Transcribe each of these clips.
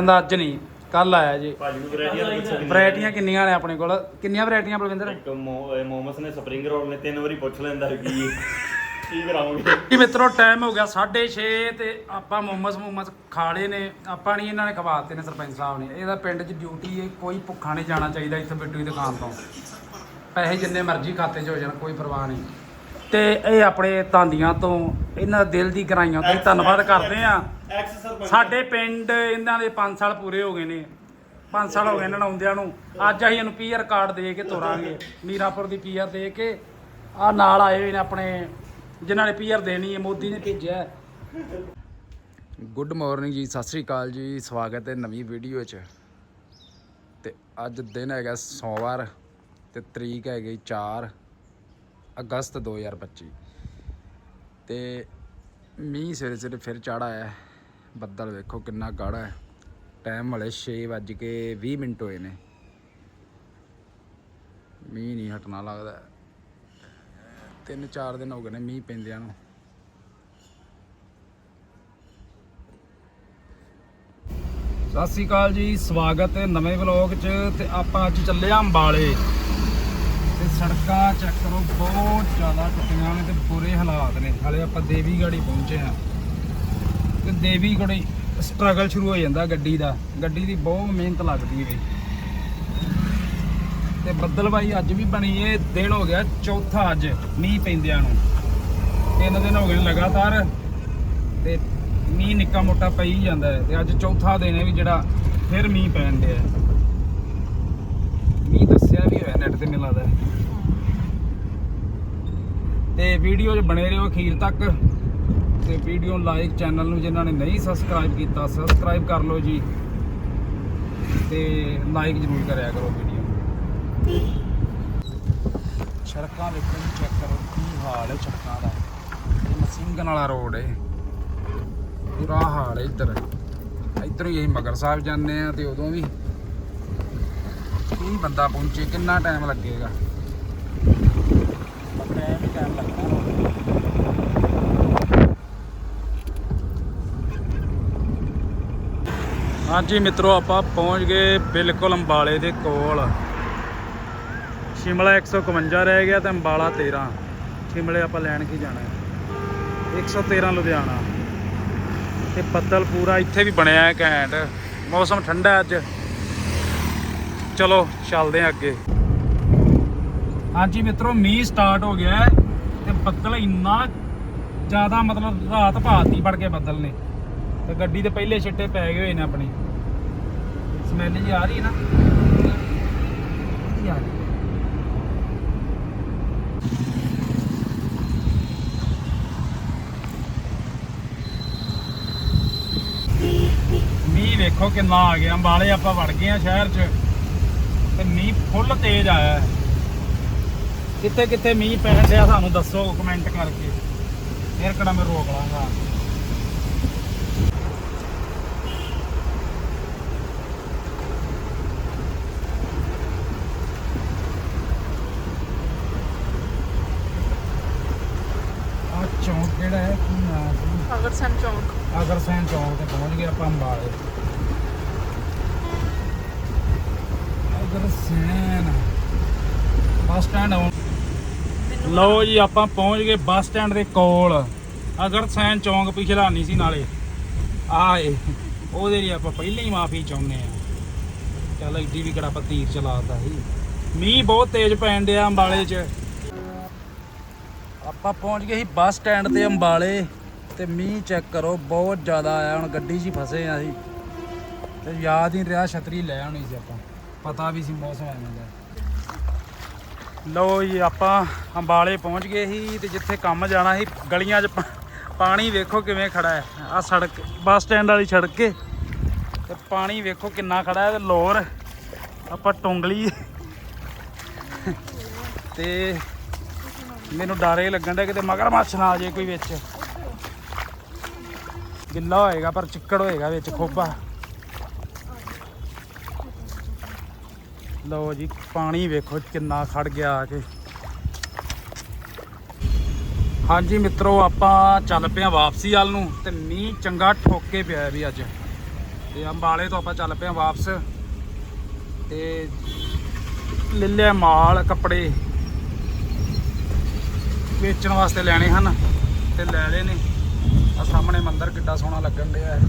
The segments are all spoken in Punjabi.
ਕਹਿੰਦਾ ਅੱਜ ਨਹੀਂ ਕੱਲ ਆਇਆ ਜੀ। ਭਾਜੀ ਨੂੰ ਵੈਰਾਈਟੀਆਂ ਤਾਂ ਪੁੱਛੋ ਵੈਰਾਈਟੀਆਂ ਕਿੰਨੀਆਂ ਨੇ ਆਪਣੇ ਕੋਲ? ਕਿੰਨੀਆਂ ਵੈਰਾਈਟੀਆਂ ਬਲਵਿੰਦਰ? ਇੱਕ ਮੋ- ਇਹ ਮੋਮਸ ਨੇ ਸਪਰਿੰਗ ਰੋਲ ਨੇ ਤਿੰਨ ਵਾਰੀ ਪੁੱਛ ਲੈਂਦਾ ਕੀ ਕੀ ਕਰਾਉਂਗੇ ਜੀ ਮਿੱਤਰੋ ਟਾਈਮ ਹੋ ਗਿਆ 6:30 ਤੇ ਆਪਾਂ ਮੋਮਸ ਮੋਮਸ ਖਾ ਲਏ ਨੇ। ਆਪਾਂ ਨਹੀਂ ਇਹਨਾਂ ਨੇ ਖਵਾਤੇ ਨੇ ਸਰਪੰਚ ਸਾਹਿਬ ਨੇ। ਇਹਦਾ ਪਿੰਡ 'ਚ ਡਿਊਟੀ ਹੈ ਕੋਈ ਭੁੱਖਾ ਨਹੀਂ ਜਾਣਾ ਚਾਹੀਦਾ ਇੱਥੇ ਬਿੱਟੂ ਦੀ ਦੁਕਾਨ ਤੋਂ। ਪੈਸੇ ਜਿੰਨੇ ਮਰਜ਼ੀ ਖਾਤੇ 'ਚ ਹੋ ਜਾਣ ਕੋਈ ਪਰਵਾਹ ਨਹੀਂ। ਤੇ ਇਹ ਆਪਣੇ ਤਾਂਦੀਆਂ ਤੋਂ ਇਹਨਾਂ ਦਿਲ ਦੀ ਗਰਾਈਆਂ ਤੋਂ ਧੰਨਵਾਦ ਕਰਦੇ ਆ ਐਕਸ ਸਰਪੰਚ। ਸਾਡੇ ਪਿੰਡ ਇਹਨਾਂ ਦੇ 5 ਸਾਲ ਪੂਰੇ ਹੋ ਗਏ ਨੇ। 5 ਸਾਲ ਹੋ ਗਏ ਇਹਨਾਂ ਨੂੰ ਆਉਂਦਿਆਂ ਨੂੰ। ਅੱਜ ਅਸੀਂ ਇਹਨੂੰ ਪੀਆਰ ਕਾਰਡ ਦੇ ਕੇ ਤੋਰਾਂਗੇ। ਮੀਰਾਪੁਰ ਦੀ ਪੀਆਰ ਦੇ ਕੇ। ਆ ਨਾਲ ਆਏ ਹੋਏ ਨੇ ਆਪਣੇ ਜਿਨ੍ਹਾਂ ਨੇ ਪੀਆਰ ਦੇਣੀ ਹੈ ਮੋਦੀ ਨੇ ਭੇਜਿਆ ਹੈ। ਗੁੱਡ ਮਾਰਨਿੰਗ ਜੀ ਸਤਿ ਸ੍ਰੀ ਅਕਾਲ ਜੀ। ਸਵਾਗਤ ਹੈ ਨਵੀਂ ਵੀਡੀਓ 'ਚ ਤੇ ਅੱਜ ਦਿਨ ਹੈਗਾ ਸੋਮਵਾਰ ਤੇ ਤਰੀਕ ਹੈਗੀ 4 ਅਗਸਤ 2025 ਤੇ ਮੀਂਹ ਸਵੇਰੇ ਸਵੇਰੇ ਫਿਰ ਚੜਾ ਹੈ। ਬੱਦਲ ਵੇਖੋ ਕਿੰਨਾ ਗਾੜਾ ਹੈ। ਟਾਈਮ ਹਲੇ 6 ਵੱਜ ਕੇ 20 ਮਿੰਟ ਹੋਏ ਨੇ। ਮੀਂਹ ਨਹੀਂ ਹਟਣਾ ਲੱਗਦਾ। ਤਿੰਨ ਚਾਰ ਦਿਨ ਹੋ ਗਏ ਨੇ ਮੀਂਹ ਪੈਂਦਿਆਂ ਨੂੰ। ਸਤਿ ਸ੍ਰੀ ਅਕਾਲ ਜੀ, ਸਵਾਗਤ ਹੈ ਨਵੇਂ ਵਲੌਗ 'ਚ ਤੇ ਆਪਾਂ ਅੱਜ ਚੱਲੇ ਆਂ ਅੰਬਾਲੇ। ਸੜਕਾਂ ਚੈੱਕ ਕਰੋ, ਬਹੁਤ ਜ਼ਿਆਦਾ ਟੁੱਟੀਆਂ ਨੇ ਤੇ ਬੁਰੇ ਹਾਲਾਤ ਨੇ। ਹਾਲੇ ਆਪਾਂ ਦੇਵੀਗੜ੍ਹ ਪਹੁੰਚੇ ਆ ਤੇ ਦੇਵੀਗੜ੍ਹ ਸਟਰਗਲ ਸ਼ੁਰੂ ਹੋ ਜਾਂਦਾ ਗੱਡੀ ਦਾ। ਗੱਡੀ ਦੀ ਬਹੁਤ ਮਿਹਨਤ ਲੱਗਦੀ ਹੈ ਤੇ ਬੱਦਲਬਾਈ ਅੱਜ ਵੀ ਬਣੀ ਏ। ਦਿਨ ਹੋ ਗਿਆ ਚੌਥਾ ਅੱਜ, ਮੀਂਹ ਪੈਂਦਿਆਂ ਨੂੰ। ਤਿੰਨ ਦਿਨ ਹੋ ਗਏ ਲਗਾਤਾਰ। ਤੇ ਮੀਂਹ ਨਿੱਕਾ ਮੋਟਾ ਪਈ ਜਾਂਦਾ ਹੈ। ਤੇ ਅੱਜ ਚੌਥਾ ਦਿਨ ਹੈ ਵੀ ਜਿਹੜਾ ਫਿਰ ਮੀਂਹ ਪੈਣ ਡਿਆ ਹੈ। ਵੀ ਹੋਇਆ ਨੈਟ ਤੇ ਮੈਨੂੰ ਲੱਗਦਾ ਤੇ ਵੀਡੀਓ 'ਚ ਬਣੇ ਰਹੋ ਅਖੀਰ ਤੱਕ। ਤੇ ਵੀਡੀਓ ਲਾਈਕ ਚੈਨਲ ਨੂੰ ਜਿਨ੍ਹਾਂ ਨੇ ਨਹੀਂ ਸਬਸਕ੍ਰਾਈਬ ਕੀਤਾ ਸਬਸਕ੍ਰਾਈਬ ਕਰ ਲਓ ਜੀ। ਤੇ ਲਾਈਕ ਜ਼ਰੂਰ ਕਰਿਆ ਕਰੋ ਵੀਡੀਓ ਸੜਕਾਂ ਵੇਖੋ ਚੈੱਕ ਕਰੋ ਕੀ ਹਾਲ ਹੈ ਸੜਕਾਂ ਦਾ। ਇਹ ਮਸਿੰਗਨ ਵਾਲਾ ਰੋਡ ਹੈ। ਬੁਰਾ ਹਾਲ ਹੈ ਇੱਧਰ। ਇੱਧਰੋਂ ਹੀ ਮਗਰ ਸਾਹਿਬ ਜਾਂਦੇ ਆ ਤੇ ਉਦੋਂ ਵੀ ਕੀ ਬੰਦਾ ਪਹੁੰਚੇ, ਕਿੰਨਾ ਟਾਈਮ ਲੱਗੇਗਾ? ਟਾਈਮ ਟਾਈਮ ਲੱਗਣਾ ਹਾਂਜੀ ਮਿੱਤਰੋ, ਆਪਾਂ ਪਹੁੰਚ ਗਏ ਬਿਲਕੁਲ ਅੰਬਾਲੇ ਦੇ ਕੋਲ। ਸ਼ਿਮਲਾ 151 ਰਹਿ ਗਿਆ ਤੇ ਅੰਬਾਲਾ 13 ਸ਼ਿਮਲੇ ਆਪਾਂ ਲੈਣ ਕੀ ਜਾਣਾ ਹੈ? 113 ਲੁਧਿਆਣਾ। ਤੇ ਬੱਦਲ ਪੂਰਾ ਇੱਥੇ ਵੀ ਬਣਿਆ ਹੈ ਘੈਂਟ। ਮੌਸਮ ਠੰਡਾ ਅੱਜ। ਚਲੋ, ਚੱਲਦੇ ਹਾਂ ਅੱਗੇ। ਹਾਂਜੀ ਮਿੱਤਰੋ, ਮੀਂਹ ਸਟਾਰਟ ਹੋ ਗਿਆ ਤੇ ਬੱਦਲ ਇੰਨਾ ਜ਼ਿਆਦਾ ਮਤਲਬ ਰਾਤ ਭਾਤੀ ਵੜ ਕੇ ਬੱਦਲ ਨੇ। ਤੇ ਗੱਡੀ ਦੇ ਪਹਿਲੇ ਛਿੱਟੇ ਪੈ ਗਏ ਹੋਏ ਨੇ ਆਪਣੀ। ਸਮੈਲ ਜੀ ਆ ਰਹੀ ਹੈ ਨਾ? ਆ ਰਹੀ ਮੀਂਹ ਵੇਖੋ ਕਿੰਨਾ ਆ ਗਿਆ। ਅੰਬਾਲੇ ਆਪਾਂ ਵੜ ਗਏ ਆ ਸ਼ਹਿਰ 'ਚ। ਤੇ ਮੀਂਹ ਫੁੱਲ ਤੇਜ਼ ਆਇਆ ਹੈ। ਕਿੱਥੇ ਕਿੱਥੇ ਮੀਂਹ ਪੈਣ ਡਿਆ ਸਾਨੂੰ ਦੱਸੋ ਕਮੈਂਟ ਕਰਕੇ। ਫਿਰ ਕਿਹੜਾ ਮੈਂ ਰੋਕ ਲਾਂਗਾ। ਚੌਂਕ ਕਿਹੜਾ ਹੈ? ਕੀ ਨਾਮ ਸੀ ਅਗਰਸਨ ਚੌਂਕ। ਅਗਰਸੈਨ ਚੌਂਕ ਤੇ ਪਹੁੰਚ ਗਏ ਆਪਾਂ ਅੰਬਾਲੇ। ਅਗਰਸੈਨ ਬੱਸ ਸਟੈਂਡ ਆਉਂ ਲਓ ਜੀ ਆਪਾਂ ਪਹੁੰਚ ਗਏ ਬੱਸ ਸਟੈਂਡ ਦੇ ਕੋਲ। ਅਗਰਸੈਨ ਚੌਂਕ ਪਿਛਲਾ ਨਹੀਂ ਸੀ ਨਾਲੇ। ਆਏ। ਉਹਦੇ ਲਈ ਆਪਾਂ ਪਹਿਲਾਂ ਹੀ ਮਾਫੀ ਚਾਹੁੰਦੇ ਆ ਚੱਲ ਇੱਡੀ ਵੀ ਕਿਹੜਾ ਆਪਾਂ ਤੀਰ ਚਲਾਤਾ ਸੀ। ਮੀਂਹ ਬਹੁਤ ਤੇਜ਼ ਪੈਣ ਡਿਆ ਅੰਬਾਲੇ 'ਚ। ਆਪਾਂ ਪਹੁੰਚ ਗਏ ਸੀ ਬੱਸ ਸਟੈਂਡ ਤੇ ਅੰਬਾਲੇ। ਤੇ ਮੀਂਹ ਚੈੱਕ ਕਰੋ ਬਹੁਤ ਜ਼ਿਆਦਾ ਆਇਆ। ਹੁਣ ਗੱਡੀ 'ਚ ਹੀ ਫਸੇ ਆ ਅਸੀਂ। ਤੇ ਯਾਦ ਹੀ ਰਿਹਾ ਛਤਰੀ ਲੈ ਆਉਣੀ ਸੀ ਆਪਾਂ। ਪਤਾ ਵੀ ਸੀ ਮੌਸਮ ਐਵੇਂ ਦਾ। ਲਓ ਜੀ, ਆਪਾਂ ਅੰਬਾਲੇ ਪਹੁੰਚ ਗਏ ਸੀ ਤੇ ਜਿੱਥੇ ਕੰਮ ਜਾਣਾ ਸੀ, ਗਲੀਆਂ 'ਚ ਪਾਣੀ ਵੇਖੋ ਕਿਵੇਂ ਖੜਾ ਹੈ। ਆ ਸੜਕ, ਬੱਸ ਸਟੈਂਡ ਵਾਲੀ ਸੜਕ ਕੇ ਤੇ ਪਾਣੀ ਵੇਖੋ ਕਿੰਨਾ ਖੜਾ ਹੈ ਤੇ ਲੋਰ ਆਪਾਂ ਟੁੰਗਲੀ। ਤੇ ਮੈਨੂੰ ਡਰ ਇਹ ਲੱਗਣ ਡਿਆ ਕਿਤੇ ਮਗਰਮੱਛ ਨਾ ਆ ਜੇ ਕੋਈ ਵਿੱਚ। ਗਿੱਲਾ ਹੋਏਗਾ, ਪਰ ਚਿੱਕੜ ਹੋਏਗਾ ਵਿੱਚ ਖੋਬਾ ਲਓ ਜੀ, ਪਾਣੀ ਵੇਖੋ ਕਿੰਨਾ ਖੜ ਗਿਆ ਆ ਕੇ। ਹਾਂਜੀ ਮਿੱਤਰੋ, ਆਪਾਂ ਚੱਲ ਪਏ ਪਿਆ ਵਾਪਸੀ ਵੱਲ ਨੂੰ ਤੇ ਮੀਂਹ ਚੰਗਾ ਠੋਕੇ ਪਿਆ ਵੀ ਅੱਜ। ਤੇ ਅੰਬਾਲੇ ਤੋਂ ਆਪਾਂ ਚੱਲ ਪਏ ਆਂ ਵਾਪਸ। ਤੇ ਲੈ ਲਿਆ ਮਾਲ, ਕੱਪੜੇ। ਵੇਚਣ ਵਾਸਤੇ ਲੈਣੇ ਹਨ ਤੇ ਲੈ ਲਏ ਨੇ। ਆ ਸਾਹਮਣੇ ਮੰਦਰ ਕਿੱਡਾ ਸੋਹਣਾ ਲੱਗਣ ਡਿਆ ਹੈ।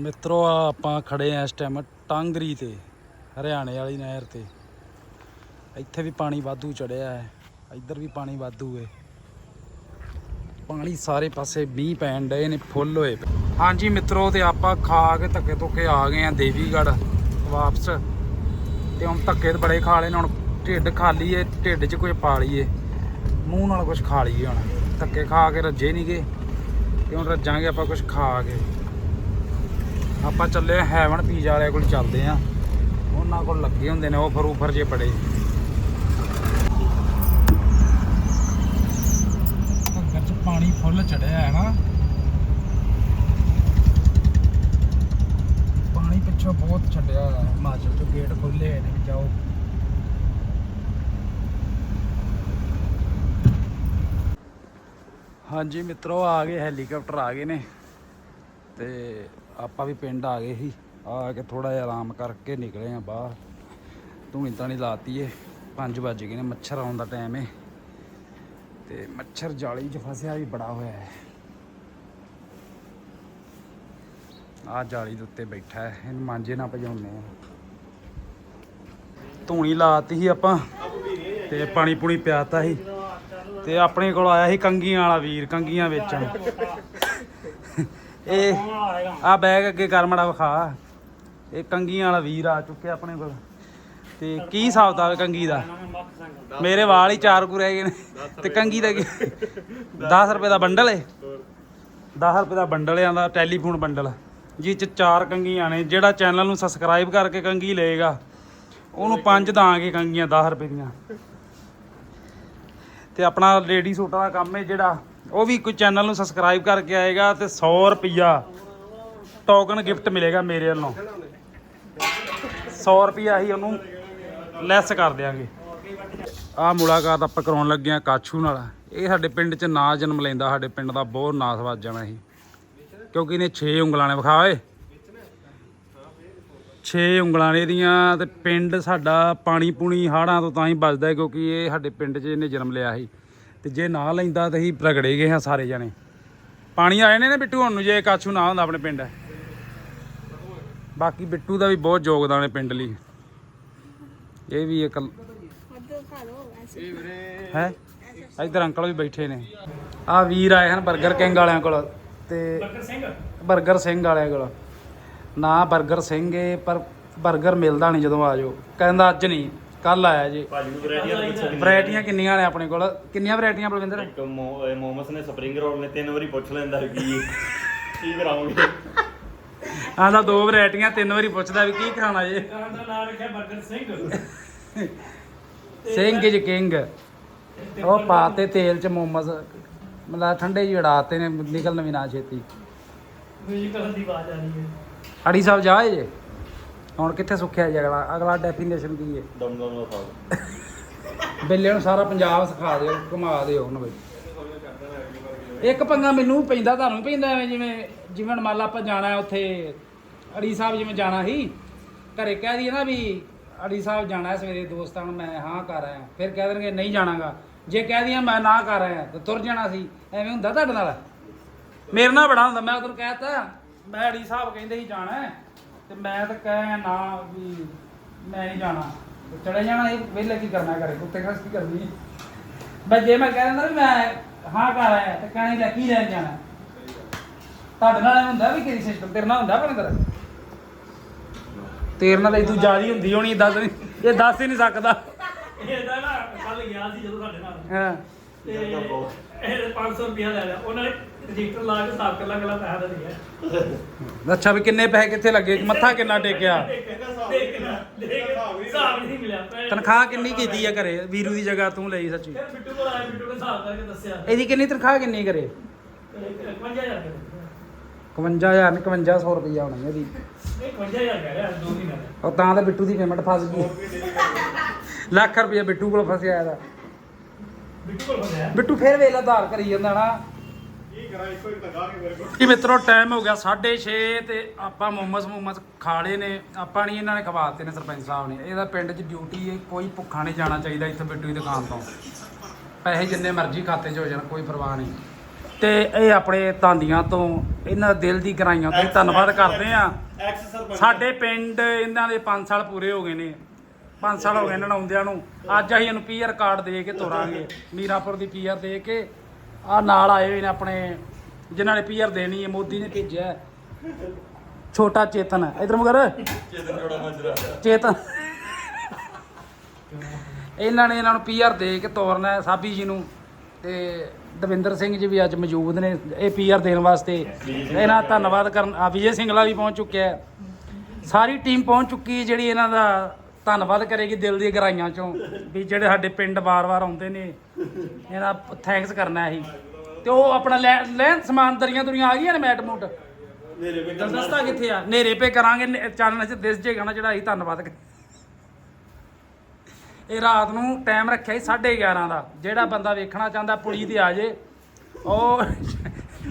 ਮਿੱਤਰੋ ਆ ਆਪਾਂ ਖੜੇ ਆ ਇਸ ਟਾਈਮ ਟਾਂਗਰੀ ਤੇ, ਹਰਿਆਣੇ ਵਾਲੀ ਨਹਿਰ ਤੇ। ਇੱਥੇ ਵੀ ਪਾਣੀ ਵਾਧੂ ਚੜਿਆ ਹੈ, ਇੱਧਰ ਵੀ ਪਾਣੀ ਵਾਧੂ ਹੈ। ਪਾਣੀ ਸਾਰੇ ਪਾਸੇ ਮੀਂਹ ਪੈਣ ਡਏ ਨੇ, ਫੁੱਲ ਹੋਏ ਹਾਂਜੀ ਮਿੱਤਰੋ, ਤੇ ਆਪਾਂ ਖਾ ਕੇ ਧੱਕੇ ਧੁੱਕੇ ਆ ਗਏ ਆ ਦੇਵੀਗੜ੍ਹ ਵਾਪਸ। ਤੇ ਹੁਣ ਧੱਕੇ ਤੇ ਬੜੇ ਖਾ ਲਏ ਨੇ, ਹੁਣ ਢਿੱਡ ਖਾਲੀ ਏ ਢਿੱਡ 'ਚ ਕੁਝ ਪਾ ਲਈਏ। ਮੂੰਹ ਨਾਲ ਕੁਝ ਖਾ ਲਈਏ ਹੁਣ। ਧੱਕੇ ਖਾ ਕੇ ਰੱਜੇ ਨਹੀਂ ਨਹੀਂਗੇ ਤੇ ਹੁਣ ਰੱਜਾਂਗੇ ਆਪਾਂ ਕੁਝ ਖਾ ਕੇ। ਆਪਾਂ ਚੱਲੇ ਆ ਹੈਵਨ ਪੀਜ਼ਾ ਵਾਲੇ ਕੋਲ ਚੱਲਦੇ ਆ। ਉਹਨਾਂ ਕੋਲ ਲੱਗੇ ਹੁੰਦੇ ਨੇ ਉਹ ਫਰੂਫਰ ਜੇ ਬੜੇ ਘੱਗਰ ਚ ਪਾਣੀ ਫੁੱਲ ਚੜਿਆ ਹੈ ਨਾ। ਪਾਣੀ ਪਿੱਛੋਂ ਬਹੁਤ ਛੱਡਿਆ ਹੈ। ਹਿਮਾਚਲ ਤੋਂ ਗੇਟ ਖੋਲੇ ਨੇ ਜਾਓ। ਹਾਂਜੀ ਮਿੱਤਰੋ ਆ ਗਏ ਹੈਲੀਕਾਪਟਰ ਆ ਗਏ ਨੇ। ਤੇ ਆਪਾਂ ਵੀ ਪਿੰਡ ਆ ਗਏ ਸੀ। ਆ ਕੇ ਥੋੜਾ ਜਿਹਾ ਆਰਾਮ ਕਰਕੇ ਨਿਕਲੇ ਆ ਬਾਹਰ। ਧੂਣੀ ਤਾਣੀ ਲਾਤੀ ਏ। 5 ਵੱਜ ਗਏ ਨੇ, ਮੱਛਰ ਆਉਣ ਦਾ ਟਾਈਮ ਏ। ਤੇ ਮੱਛਰ ਜਾਲੀ 'ਚ ਫਸਿਆ ਵੀ ਬੜਾ ਹੋਇਆ ਹੈ। ਆ ਜਾਲੀ ਦੇ ਉੱਤੇ ਬੈਠਾ ਹੈ। ਇਹਨੂੰ ਮਾਂਜੇ ਨਾ ਭਜਾਉਨੇ ਆ। ਧੂਣੀ ਲਾਤੀ ਸੀ ਆਪਾਂ। ਤੇ ਪਾਣੀ ਪੂਣੀ ਪਿਆਤਾ ਸੀ। ਤੇ ਆਪਣੇ ਕੋਲ ਆਇਆ ਸੀ ਕੰਗੀਆਂ ਵਾਲਾ ਵੀਰ, ਕੰਗੀਆਂ ਵੇਚਣ। ਇਹ ਆ ਬੈਗ ਅੱਗੇ ਕਰ ਮੜਾ ਵਿਖਾ। ਇਹ ਕੰਗੀਆਂ ਵਾਲਾ ਵੀਰ ਆ ਚੁੱਕਿਆ ਆਪਣੇ ਕੋਲ। ਤੇ ਕੀ ਹਿਸਾਬ ਦਾ ਕੰਗੀ ਦਾ? ਮੇਰੇ ਵਾਲ ਹੀ ਚਾਰ ਕੁ ਰਹਿ ਗਏ ਨੇ। ਤੇ ਕੰਗੀ ਦਾ ਕੀ? 10 ਰੁਪਏ ਦਾ ਬੰਡਲ ਏ। 10 ਰੁਪਏ ਦਾ ਬੰਡਲ ਆਂਦਾ ਟੈਲੀਫੋਨ ਬੰਡਲ। ਜਿਹ ਚ ਚਾਰ ਕੰਗੀਆਂ ਨੇ, ਜਿਹੜਾ ਚੈਨਲ ਨੂੰ ਸਬਸਕ੍ਰਾਈਬ ਕਰਕੇ ਕੰਗੀ ਲਏਗਾ, ਉਹਨੂੰ ਪੰਜ ਦਾਂਗੇ ਕੰਗੀਆਂ 10 ਰੁਪਏ ਦੀਆਂ। ਤੇ ਆਪਣਾ ਲੇਡੀ ਸੂਟਾਂ ਦਾ ਕੰਮ ਹੈ ਜਿਹੜਾ ਉਹ ਵੀ ਕੋਈ ਚੈਨਲ ਨੂੰ ਸਬਸਕ੍ਰਾਈਬ ਕਰਕੇ ਆਏਗਾ ਤੇ 100 ਰੁਪਿਆ ਟੋਕਨ ਗਿਫਟ ਮਿਲੇਗਾ ਮੇਰੇ ਵੱਲੋਂ। 100 ਰੁਪਿਆ ਹੀ ਉਹਨੂੰ ਲੈਸ ਕਰ ਦਿਆਂਗੇ। ਆ ਮੁਲਾਕਾਤ ਆਪਾਂ ਕਰਾਉਣ ਲੱਗੇ ਆ ਕਾਛੂ ਨਾਲ। ਇਹ ਸਾਡੇ ਪਿੰਡ 'ਚ ਨਾ ਜਨਮ ਲੈਂਦਾ, ਸਾਡੇ ਪਿੰਡ ਦਾ ਬਹੁਤ ਨਾਸ ਵੱਜ ਜਾਣਾ ਸੀ। ਕਿਉਂਕਿ ਇਹਨੇ 6 ਉਂਗਲਾਂ ਨੇ ਵਿਖਾ ਓਏ। 6 ਉਂਗਲਾਂ ਨੇ ਇਹਦੀਆਂ ਤੇ ਪਿੰਡ ਸਾਡਾ ਪਾਣੀ ਪੂਣੀ ਹਾੜਾਂ ਤੋਂ ਤਾਂ ਹੀ ਬਚਦਾ ਕਿਉਂਕਿ ਇਹ ਸਾਡੇ ਪਿੰਡ 'ਚ ਇਹਨੇ ਜਨਮ ਲਿਆ ਸੀ। ਤੇ ਜੇ ਨਾ ਲੈਂਦਾ ਤਾਂ ਅਸੀਂ ਰਗੜੇ ਗਏ ਹਾਂ ਸਾਰੇ ਜਣੇ। ਪਾਣੀ ਆਏ ਨੇ ਨਾ ਬਿੱਟੂ ਹੁਣ ਨੂੰ ਜੇ ਕਾਛੂ ਨਾ ਹੁੰਦਾ ਆਪਣੇ ਪਿੰਡ। ਬਾਕੀ ਬਿੱਟੂ ਦਾ ਵੀ ਬਹੁਤ ਯੋਗਦਾਨ ਹੈ ਪਿੰਡ ਲਈ। ਇਹ ਵੀ ਇੱਕ ਹੈ? ਇਧਰ ਅੰਕਲ ਵੀ ਬੈਠੇ ਨੇ। ਆ ਵੀਰ ਆਏ ਹਨ 버ਗਰ ਕਿੰਗ ਵਾਲਿਆਂ ਕੋਲ ਤੇ 버ਗਰ ਸਿੰਘ ਵਾਲਿਆਂ ਕੋਲ। ਨਾ 버ਗਰ ਸਿੰਘ ਏ ਪਰ 버ਗਰ ਮਿਲਦਾ ਨਹੀਂ ਜਦੋਂ ਆ ਜਾਓ। ਕਹਿੰਦਾ ਅੱਜ ਨਹੀਂ। ਕੱਲ ਆਇਆ ਜੀ। ਭਾਜੀ ਨੂੰ ਵੈਰਾਈਟੀਆਂ ਦੇ ਪੁੱਛੋ ਵੈਰਾਈਟੀਆਂ ਕਿੰਨੀਆਂ ਨੇ ਆਪਣੇ ਕੋਲ? ਕਿੰਨੀਆਂ ਵੈਰਾਈਟੀਆਂ ਬਲਵਿੰਦਰ? ਇੱਕ ਮੋ- ਇਹ ਮੋਮਸ ਨੇ ਸਪਰਿੰਗ ਰੋਲ ਨੇ ਤਿੰਨ ਵਾਰੀ ਪੁੱਛ ਲੈਂਦਾ ਕੀ ਕੀ ਕਰਾਉਂਗੇ ਆਂਦਾ ਦੋ ਵੈਰਾਈਟੀਆਂ ਤਿੰਨ ਵਾਰੀ ਪੁੱਛਦਾ ਵੀ ਕੀ ਖਾਣਾ ਜੇ? ਦਾ ਨਾਮ ਰੱਖਿਆ burger Singh. Singh is king. ਉਹ ਪਾਤੇ ਤੇਲ ਚ ਮੋਮਸ ਮਤਲਬ ਠੰਡੇ ਜਿਹੇ ਉਡਾਤੇ ਨੇ ਨਿਕਲਣ ਵੀ ਨਾ ਛੇਤੀ। ਮਿਊਜ਼ੀਕਲ ਦੀ ਆਵਾਜ਼ ਆ ਰਹੀ ਹੈ। ਅੜੀ ਸਾਹਿਬ ਜਾਏ ਜੇ? ਹੁਣ ਕਿੱਥੇ ਸੁੱਖਿਆ ਜੀ ਅਗਲਾ? ਅਗਲਾ ਡੈਫੀਨੇਸ਼ਨ ਕੀ ਹੈ? ਦਮ ਦਮ ਦਾ ਸਾਗ ਬੇਲੇ ਨੂੰ ਸਾਰਾ ਪੰਜਾਬ ਸਿਖਾ ਦਿਓ ਘੁਮਾ ਦਿਓ ਹੁਣ ਬਈ ਇੱਕ ਪੰਗਾ ਮੈਨੂੰ ਪੈਂਦਾ ਤੁਹਾਨੂੰ ਪੈਂਦਾ ਐਵੇਂ ਜਿਵੇਂ ਜਿਵੇਂ ਹੁਣ ਮੰਨ ਲਾ ਆਪਾਂ ਜਾਣਾ ਹੈ ਉੱਥੇ ਅੜੀ ਸਾਹਿਬ ਜਿਵੇਂ ਜਾਣਾ ਸੀ ਘਰੇ ਕਹਿ ਦਈਏ ਨਾ ਵੀ ਅੜੀ ਸਾਹਿਬ ਜਾਣਾ ਹੈ ਸਵੇਰੇ ਦੋਸਤਾਂ ਨੂੰ ਮੈਂ ਹਾਂ ਕਰ ਆਇਆ। ਫਿਰ ਕਹਿ ਦੇਣਗੇ ਨਹੀਂ ਜਾਣਾਗਾ। ਜੇ ਕਹਿ ਦਈਏ ਮੈਂ ਨਾ ਕਰ ਆਇਆ ਤਾਂ ਤੁਰ ਜਾਣਾ ਸੀ। ਐਵੇਂ ਹੁੰਦਾ ਤੁਹਾਡੇ ਨਾਲ? ਮੇਰੇ ਨਾਲ ਬੜਾ ਹੁੰਦਾ ਮੈਂ ਉਦੋਂ ਕਹਿਤਾ ਮੈਂ ਅੜੀ ਸਾਹਿਬ ਕਹਿੰਦੇ ਸੀ ਜਾਣਾ। ਹੈ, ਤੇ ਮੈਂ ਤਾਂ ਕਹਿਆ ਨਾ ਵੀ ਮੈਂ ਨਹੀਂ ਜਾਣਾ। ਚਲੇ ਜਾਣਾ ਇਹ ਵਿਹਲੇ ਕੀ ਕਰਨਾ ਘਰੇ? ਕੁੱਤੇ ਖਾਸ ਕੀ ਕਰਨੀ? ਮੈਂ ਜੇ ਮੈਂ ਕਹਿ ਦਿੰਦਾ ਵੀ ਮੈਂ ਹਾਂ ਕਰ ਆਇਆ ਤੇ ਕਹਿਣੀ ਲੈ ਕੀ ਲੈਣ ਜਾਣਾ? ਤੁਹਾਡੇ ਨਾਲ ਇਹ ਹੁੰਦਾ ਵੀ ਕਿਹੜੀ ਸਿਸਟਮ ਤੇਰੇ ਨਾਲ ਹੁੰਦਾ ਤਰ੍ਹਾਂ ਤੇਰੇ? ਨਾਲ ਤੂੰ ਜਿਆਦੀ ਹੁੰਦੀ ਹੋਣੀ ਦੱਸ ਨਹੀਂ ਇਹ ਦੱਸ ਹੀ ਨਹੀਂ ਸਕਦਾ। ਇਹਦਾ ਨਾ ਕੱਲ ਗਿਆ ਸੀ ਜਦੋਂ ਸਾਡੇ ਨਾਲ। ਹਾਂ। ਤੇ ਇਹ 500 ਰੁਪਇਆ ਲੈ ਲਿਆ। ਉਹਨਾਂ ਨੇ ਰਜਿਸਟਰ ਲਾ ਕੇ ਹਿਸਾਬ ਕੱਲਾ ਕੱਲਾ ਪੈਸਾ ਦੇ ਦਿਆ ਅੱਛਾ ਵੀ ਕਿੰਨੇ ਪੈਸੇ ਕਿੱਥੇ ਲੱਗੇ? ਮੱਥਾ ਕਿੰਨਾ ਟੇਕਿਆ? ਦੇਖ ਦੇਖ ਹਿਸਾਬ ਨਹੀਂ ਮਿਲਿਆ ਫਿਰ ਤਨਖਾਹ ਕਿੰਨੀ ਕੀਤੀ ਆ ਘਰੇ? ਵੀਰੂ ਦੀ ਜਗ੍ਹਾ ਤੂੰ ਲਈ ਸੱਚੀ। ਬਿੱਟੂ ਕੋਲ ਆਇਆ ਬਿੱਟੂ ਨੇ ਹਿਸਾਬ ਕਰਕੇ ਦੱਸਿਆ। ਇਹਦੀ ਕਿੰਨੀ ਤਨਖਾਹ ਕਿੰਨੀ ਕਰੇ 51000 ਰੁਪਏ 51000 ਨਹੀਂ 5100 ਰੁਪਈਆ ਹੋਣੀ ਇਹਦੀ। ਨਹੀਂ 51000 ਕਹਿ ਰਿਹਾ ਦੋ ਮਹੀਨੇ ਦਾ। ਉਹ ਤਾਂ ਤਾਂ ਬਿੱਟੂ ਦੀ ਪੇਮੈਂਟ ਫਸ ਗਈ। ਲੱਖ ਰੁਪਈਆ ਬਿੱਟੂ ਕੋਲ ਫਸਿਆ ਇਹਦਾ। ਬਿੱਟੂ ਕੋਲ ਫਸਿਆ। ਬਿੱਟੂ ਫੇਰ ਵੇਲਾ ਧਾਰ ਕਰੀ ਜਾਂਦਾ ਨਾ। ਜੀ ਮਿੱਤਰੋ ਟਾਈਮ ਹੋ ਗਿਆ 6:30 ਤੇ ਆਪਾਂ ਮੋਮਸ ਮੋਮਸ ਖਾ ਲਏ ਨੇ। ਆਪਾਂ ਨਹੀਂ ਇਹਨਾਂ ਨੇ ਖਵਾਤੇ ਨੇ ਸਰਪੰਚ ਸਾਹਿਬ ਨੇ। ਇਹਦਾ ਪਿੰਡ 'ਚ ਡਿਊਟੀ ਹੈ, ਕੋਈ ਭੁੱਖਾ ਨਹੀਂ ਜਾਣਾ ਚਾਹੀਦਾ ਇੱਥੇ ਬਿੱਟੂ ਦੀ ਦੁਕਾਨ ਤੋਂ। ਪੈਸੇ ਜਿੰਨੇ ਮਰਜ਼ੀ ਖਾਤੇ 'ਚ ਹੋ ਜਾਣ, ਕੋਈ ਪਰਵਾਹ ਨਹੀਂ। ਤੇ ਇਹ ਆਪਣੇ ਤਾਂਦੀਆਂ ਤੋਂ, ਇਹਨਾਂ ਦਿਲ ਦੀ ਗਰਾਈਆਂ ਤੋਂ ਧੰਨਵਾਦ ਕਰਦੇ ਆ ਸਾਡੇ ਪਿੰਡ ਇਹਨਾਂ ਦੇ 5 ਸਾਲ ਪੂਰੇ ਹੋ ਗਏ ਨੇ। 5 ਸਾਲ ਹੋ ਗਏ ਇਹਨਾਂ ਨੂੰ ਆਉਂਦਿਆਂ ਨੂੰ। ਅੱਜ ਅਸੀਂ ਇਹਨੂੰ ਪੀਆਰ ਕਾਰਡ ਦੇ ਕੇ ਤੋਰਾਂਗੇ। ਮੀਰਾਪੁਰ ਦੀ ਪੀਆਰ ਦੇ ਕੇ ਆ ਨਾਲ ਆਏ ਹੋਏ ਨੇ ਆਪਣੇ ਜਿਨ੍ਹਾਂ ਨੇ ਪੀਆਰ ਦੇਣੀ ਹੈ ਮੋਦੀ ਨੇ ਭੇਜਿਆ ਹੈ। ਛੋਟਾ ਚੇਤਨ ਹੈ। ਇਧਰ ਮਗਰ। ਚੇਤਨ ਜੋੜਾ ਮਾਜਰਾ। ਚੇਤਨ। ਇਹਨਾਂ ਨੇ ਇਹਨਾਂ ਨੂੰ ਪੀਆਰ ਦੇ ਕੇ ਤੋਰਨਾ ਹੈ ਸਾਬੀ ਜੀ ਨੂੰ। ਤੇ ਦਵਿੰਦਰ ਸਿੰਘ ਜੀ ਵੀ ਅੱਜ ਮੌਜੂਦ ਨੇ ਇਹ ਪੀਆਰ ਦੇਣ ਵਾਸਤੇ। ਇਹਨਾਂ ਦਾ ਧੰਨਵਾਦ ਕਰਨ ਆ ਵਿਜੇ ਸਿੰਘਲਾ ਵੀ ਪਹੁੰਚ ਚੁੱਕਿਆ ਹੈ। ਸਾਰੀ ਟੀਮ ਪਹੁੰਚ ਚੁੱਕੀ ਹੈ ਜਿਹੜੀ ਇਹਨਾਂ ਦਾ ਧੰਨਵਾਦ ਕਰੇਗੀ ਦਿਲ ਦੀਆਂ ਗਹਿਰਾਈਆਂ ਚੋਂ ਵੀ ਜਿਹੜੇ ਸਾਡੇ ਪਿੰਡ ਵਾਰ-ਵਾਰ ਆਉਂਦੇ ਨੇ ਇਹਨਾਂ ਥੈਂਕਸ ਕਰਨਾ ਹੈ ਤੇ ਉਹ ਆਪਣਾ ਲੈ ਲੈਣ ਸਮਾਨ ਦਰੀਆਂ ਦੁਰੀਆਂ ਆ ਗਈਆਂ ਨੇ ਮੈਟ ਮੂਟ? ਵੀ ਦਸਤਾ ਕਿੱਥੇ ਆ? ਨੇਰੇ ਪੇ ਕਰਾਂਗੇ ਨੇ- ਚਾਨਣ ਚ ਦਿਸ ਜੇਗਾ ਨਾ ਜਿਹੜਾ ਅਸੀਂ ਧੰਨਵਾਦ ਕਰ- ਇਹ ਰਾਤ ਨੂੰ ਟਾਈਮ ਰੱਖਿਆ ਸੀ 11:30 ਦਾ। ਜਿਹੜਾ ਬੰਦਾ ਵੇਖਣਾ ਚਾਹੁੰਦਾ ਪੁਲੀ ਤੇ ਆ ਜੇ ਉਹ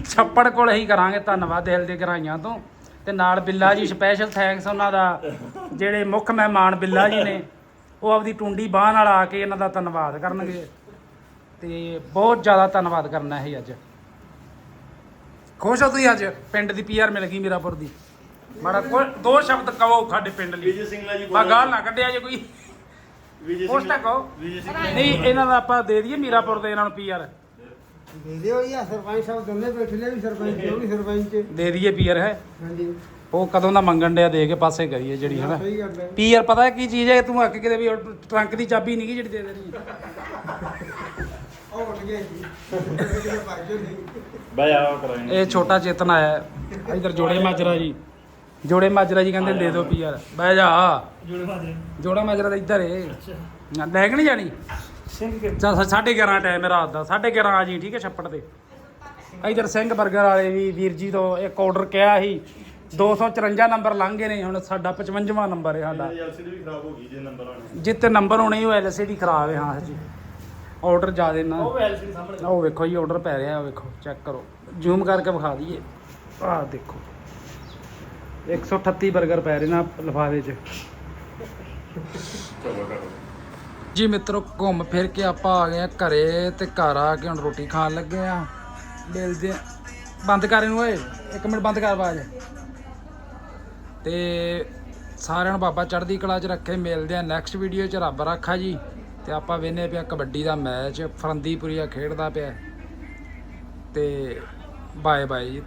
ਛੱਪੜ ਕੋਲ ਹੀ ਕਰਾਂਗੇ ਧੰਨਵਾਦ ਦਿਲ ਦੇ ਗਰਾਈਆਂ ਤੋਂ। ਤੇ ਨਾਲ ਬਿੱਲਾ ਜੀ ਸਪੈਸ਼ਲ ਥੈਂਕਸ ਉਹਨਾਂ ਦਾ ਜਿਹੜੇ ਮੁੱਖ ਮਹਿਮਾਨ ਬਿੱਲਾ ਜੀ ਨੇ ਉਹ ਆਪਦੀ ਟੁੰਡੀ ਬਾਹ ਨਾਲ ਆ ਕੇ ਇਹਨਾਂ ਦਾ ਧੰਨਵਾਦ ਕਰਨਗੇ। ਤੇ ਬਹੁਤ ਜ਼ਿਆਦਾ ਧੰਨਵਾਦ ਕਰਨਾ ਹੈ ਅੱਜ। ਖੁਸ਼ ਹੋ ਤੁਸੀਂ ਅੱਜ? ਪਿੰਡ ਦੀ ਪੀਆਰ ਮਿਲ ਗਈ ਮੀਰਾਪੁਰ ਦੀ। ਮਾੜਾ ਕੋਈ ਦੋ ਸ਼ਬਦ ਕਹੋ ਸਾਡੇ ਪਿੰਡ ਲਈ। ਵਿਜੇ ਸਿੰਘਲਾ ਜੀ ਬਾ ਗਾਲ ਨਾ ਕੱਢਿਆ ਜੇ ਕੋਈ। ਵਿਜੇ ਕੁਛ ਤਾਂ ਕਹੋ। ਵਿਜੇ ਸਿੰਘ ਨਹੀਂ ਇਹਨਾਂ ਦਾ ਆਪਾਂ ਦੇ ਦਈਏ ਮੀਰਾਪੁਰ ਦੇ ਇਹਨਾਂ ਨੂੰ ਪੀਆਰ ਦੇ ਦਿਓ ਜੀ ਆਹ ਸਰਪੰਚ ਸਾਹਿਬ ਦੋਨੇ ਬੈਠੇ ਨੇ ਵੀ ਸਰਪੰਚ ਉਹ ਵੀ ਸਰਪੰਚ ਦੇ ਦਈਏ ਪੀਆਰ ਹੈ? ਹਾਂਜੀ। ਉਹ ਕਦੋਂ ਦਾ ਮੰਗਣ ਡਿਆ ਦੇ ਕੇ ਪਾਸੇ ਕਰੀਏ ਜਿਹੜੀ ਹੈ ਨਾ ਸਹੀ ਗੱਲ ਹੈ। ਪੀਆਰ ਪਤਾ ਕੀ ਚੀਜ਼ ਹੈ ਤੂੰ ਅੱਕ ਕਿਤੇ ਵੀ ਉਹ ਟਰੰਕ ਦੀ ਚਾਬੀ ਨਹੀਂ ਗੀ ਜਿਹੜੀ ਦੇ ਦੇਣੀ। ਹੈ। ਉਹ ਉੱਠ ਗਏ ਜੀ। ਕਿਤੇ ਭਾਜੋ ਨਹੀਂ ਬਾਈ ਆਓ ਕਰਾਂਗੇ। ਇਹ ਛੋਟਾ ਚੇਤਨ ਆਇਆ। ਹੈ। ਇੱਧਰ ਜੋੜੇ ਮਾਜਰਾ ਜੀ। ਜੋੜੇ ਮਾਜਰਾ ਜੀ ਕਹਿੰਦੇ ਦੇ ਦਿਓ ਪੀਆਰ ਬਹਿ ਜਾ। ਜੁੜੇ ਮਾਜਰੇ। ਜੋੜਾ ਮਾਜਰਾ ਦਾ ਇੱਧਰ ਏ। ਨਾ, ਲੈ ਕੇ ਨਹੀਂ ਜਾਣੀ? ਸਿੰਘ ਕੇ ਸਾਢੇ 11 ਟਾਈਮ ਹੈ ਰਾਤ ਦਾ ਸਾਢੇ 11 ਆ ਜੀ ਠੀਕ ਹੈ ਛੱਪੜ ਤੇ। ਇਧਰ ਸਿੰਘ 버ਗਰ ਵਾਲੇ ਵੀ ਵੀਰ ਜੀ ਤੋਂ ਇੱਕ ਆਰਡਰ ਕਿਹਾ ਸੀ 254 ਨੰਬਰ ਲੰਘ ਗਏ ਨੇ ਹੁਣ ਸਾਡਾ 55ਵਾਂ ਨੰਬਰ ਹੈ ਸਾਡਾ। ਐਲਸੀਡੀ ਵੀ ਖਰਾਬ ਹੋ ਗਈ ਜੇ ਨੰਬਰ ਆਣੇ ਜਿੱਤੇ ਨੰਬਰ ਹੋਣੇ ਉਹ ਐਲਸੀਡੀ ਖਰਾਬ ਹੈ ਹਾਂ ਜੀ। ਆਰਡਰ ਜ਼ਿਆਦੇ ਨਾ ਉਹ ਵੈਲ ਸੀ ਸਾਹਮਣੇ। ਉਹ ਵੇਖੋ ਜੀ ਆਰਡਰ ਪੈ ਰਿਹਾ ਉਹ ਵੇਖੋ ਚੈੱਕ ਕਰੋ। ਜ਼ੂਮ ਕਰਕੇ ਵਿਖਾ ਦਈਏ। ਆਹ ਦੇਖੋ। 138 버ਗਰ ਪੈ ਰਹੇ ਨਾ ਲਿਫਾਫੇ 'ਚ। ਜੀ ਮਿੱਤਰੋ, ਘੁੰਮ ਫਿਰ ਕੇ ਆਪਾਂ ਆ ਗਏ ਆ ਘਰੇ ਤੇ ਘਰ ਆ ਕੇ ਹੁਣ ਰੋਟੀ ਖਾਣ ਲੱਗੇ ਆ। ਮਿਲਦੇ ਬੰਦ ਕਰ ਇਹਨੂੰ ਓਏ, ਇੱਕ ਮਿੰਟ ਬੰਦ ਕਰ ਆਵਾਜ਼। ਤੇ ਸਾਰਿਆਂ ਨੂੰ ਬਾਬਾ ਚੜ੍ਹਦੀ ਕਲਾ 'ਚ ਰੱਖੇ, ਮਿਲਦੇ ਆ ਨੈਕਸਟ ਵੀਡੀਓ 'ਚ, ਰੱਬ ਰੱਖਾ ਜੀ। ਤੇ ਆਪਾਂ ਵੇਨੇ ਪਿਆ ਕਬੱਡੀ ਦਾ ਮੈਚ, ਫਰੰਦੀਪੁਰੀਆ ਖੇਡਦਾ ਪਿਆ। ਤੇ ਬਾਏ ਬਾਏ ਜੀ।